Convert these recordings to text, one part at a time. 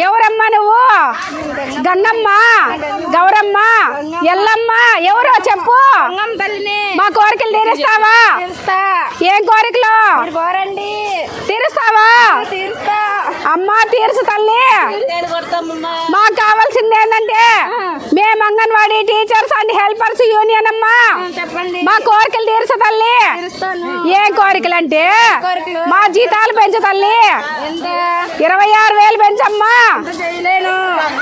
ఎవరమ్మ నువ్వు? గంగమ్మ గౌరమ్మ ఎల్లమ్మ ఎవరో చెప్పు. మా కోరికలు తీరుస్తావా? తీరుస్తా. ఏం కోరికలు? తీరుస్తావా? తీరుస్తా. అమ్మా తీర్చు తల్లి. మాకు కావాల్సింది ఏంటంటే మేము anganwadi teachers and helpers union అమ్మా. మా కోరికలు తీర్చు తల్లి. ఏం కోరికలు? అంటే? మా జీతాలు పెంచు తల్లి. ఇరవై ఆరు వేలు పెంచమ్మా.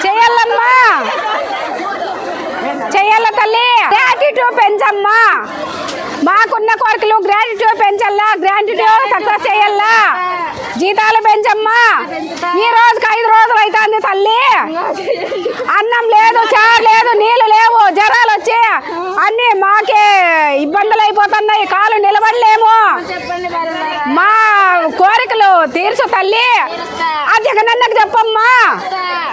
చెయ్యాలమ్మా చెయ్యాల తల్లి. గ్రాటిట్యూడ్ పెంచమ్మా. మాకున్న కోరికలు గ్రాటిట్యూడ్ పెంచల్లా. గ్రాటిట్యూడ్ సక్సెస్ చేయాలా జీతాలు పెంచమ్మా. ఈ రోజుకి ఐదు రోజులు అవుతుంది అయిపోతున్నాయి కాలు నిలబడలేము. మా కోరికలు తీర్చు తల్లి. ఆ జగనన్నకు చెప్పమ్మా.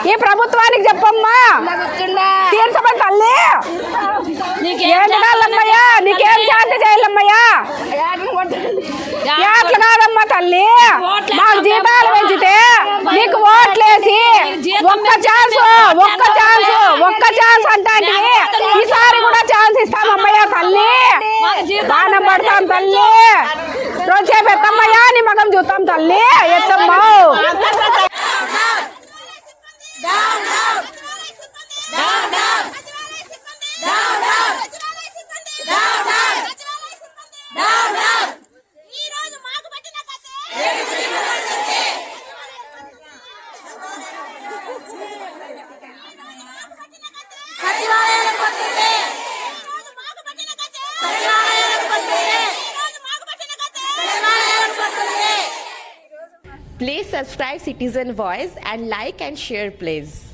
ఈ ప్రభుత్వానికి చెప్పమ్మా. తీర్చమని తల్లి. ఏంటి కాళ్ళమ్మయ్యా నీకేం శాంతి చేయాలమ్మయ్యా? ఏటను కాదమ్మా తల్లి. మాకు జీతాలు పెంచితే నీకు ఓట్లేసి ఒక్క ఛాన్స్ ఒక్క ತಲೆ ರೊಟ್ಟಿ ಬೇಕಮ್ಮಯ್ಯ ನಿಮಗಮ್ ಜೂತಮ್ ತಲೆ ಎತ್ತಮ್ಮ Please subscribe Citizen Voice and like and share please.